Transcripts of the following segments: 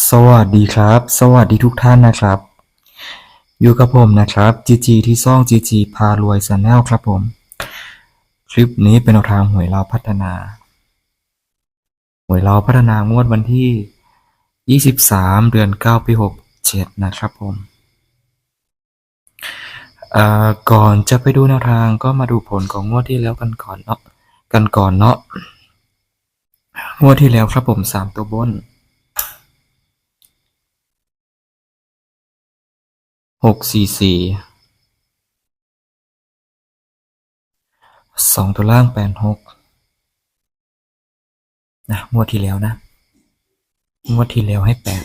สวัสดีครับ สวัสดีทุกท่านนะครับ อยู่กับผมนะครับจีจีที่ซ่องจีจีพารวย a แนลครับผม คลิปนี้เป็นแนวทางหวยเราพัฒนา หวยเราพัฒนางวดวันที่ 23 เดือน 9 ปี67 นะครับผมก่อนจะไปดูแนวทางก็มาดูผลของงวดที่แล้วกันก่อนเนาะกันก่อนเนาะงวดที่แล้วครับผม 3 ตัวบน หกสี่สี่สองตัวล่างแปดหกนะงวดที่แล้วนะงวดที่แล้วให้แปด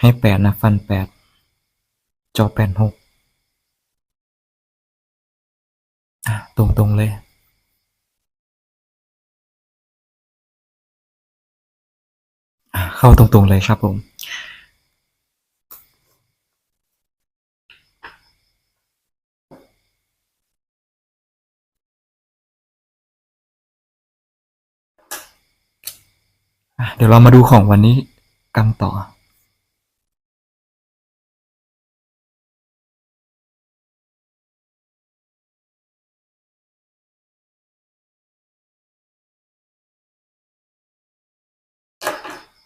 ให้แปดนะ ฟันแปดจอแปดหกตรงตรงเลย เข้าตรงๆเลยครับผม เดี๋ยวเรามาดูของวันนี้กันต่อ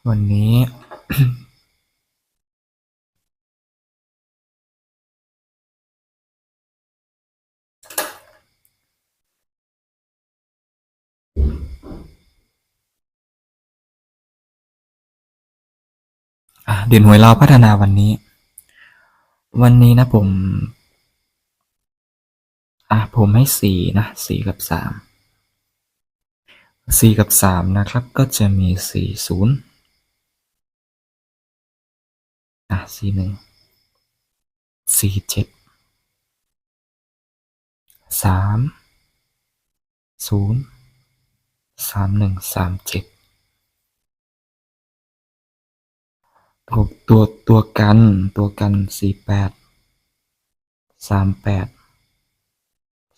วันนี้ เด่นหวยเราพัฒนาวันนี้ วันนี้นะผม อะผมให้สี่นะสี่กับสามสี่กับสามนะครับ ก็จะมีสี่ศูนย์อะสี่หนึ่งสี่เจ็ดสามศูนย์สามหนึ่งสามเจ็ด ตัวตัวตัวกันตัวกันสี่แปดสามแปด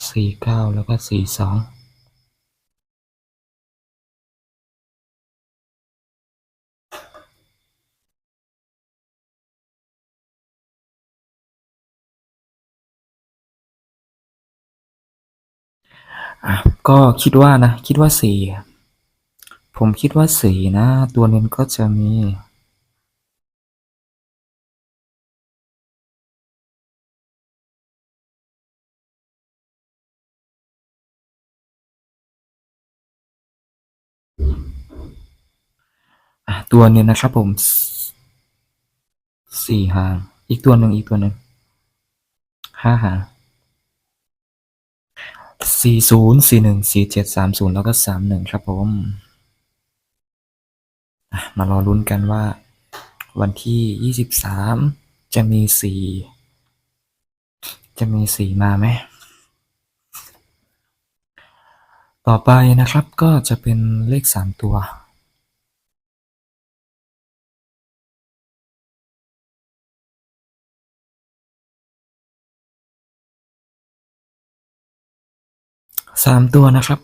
สี่เก้าแล้วก็สี่สองอะก็คิดว่านะ คิดว่าสี่ผมคิดว่าสี่นะ ตัวเน้ก็จะมี ตัวหนึงนะครับผมสี่หาง อีกตัวหนึ่งอีกตัวหนึ่งห้าหางสี่ศูนย์สี่หนึ่งสี่เจ็ดสามศูนย์แล้วก็สามหนึ่งครับผมมารอลุ้นกันว่า วันที่ยี่สิบสามจะมีสี่จะมีสี่มาไหม ต่อไปนะครับก็จะเป็นเลขสามตัว สามตัวนะครับ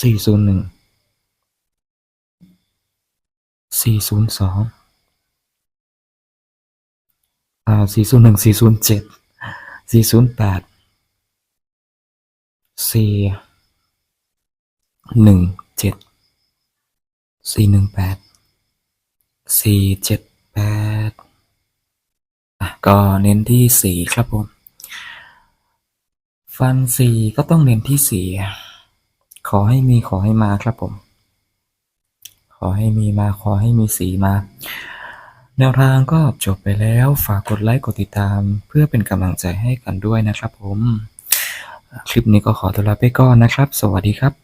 สี่ศูนย์หนึ่งสี่ศูนย์สองอ่าสี่ศูนย์หนึ่งสี่ศูนย์เจ็ดสี่ศูนย์แปดสี่หนึ่งเจ็ดสี่หนึ่งแปดสี่เจ็ดแปดอะก็เน้นที่สี่ครับผม ฟันสี่ก็ต้องเน้นที่สี่ขอให้มีขอให้มาครับผม ขอให้มีมาขอให้มีสีมา แนวทางก็จบไปแล้วฝากกดไลค์กดติดตาม เพื่อเป็นกำลังใจให้กันด้วยนะครับผม คลิปนี้ก็ขอตัวลาไปก่อนนะครับ สวัสดีครับ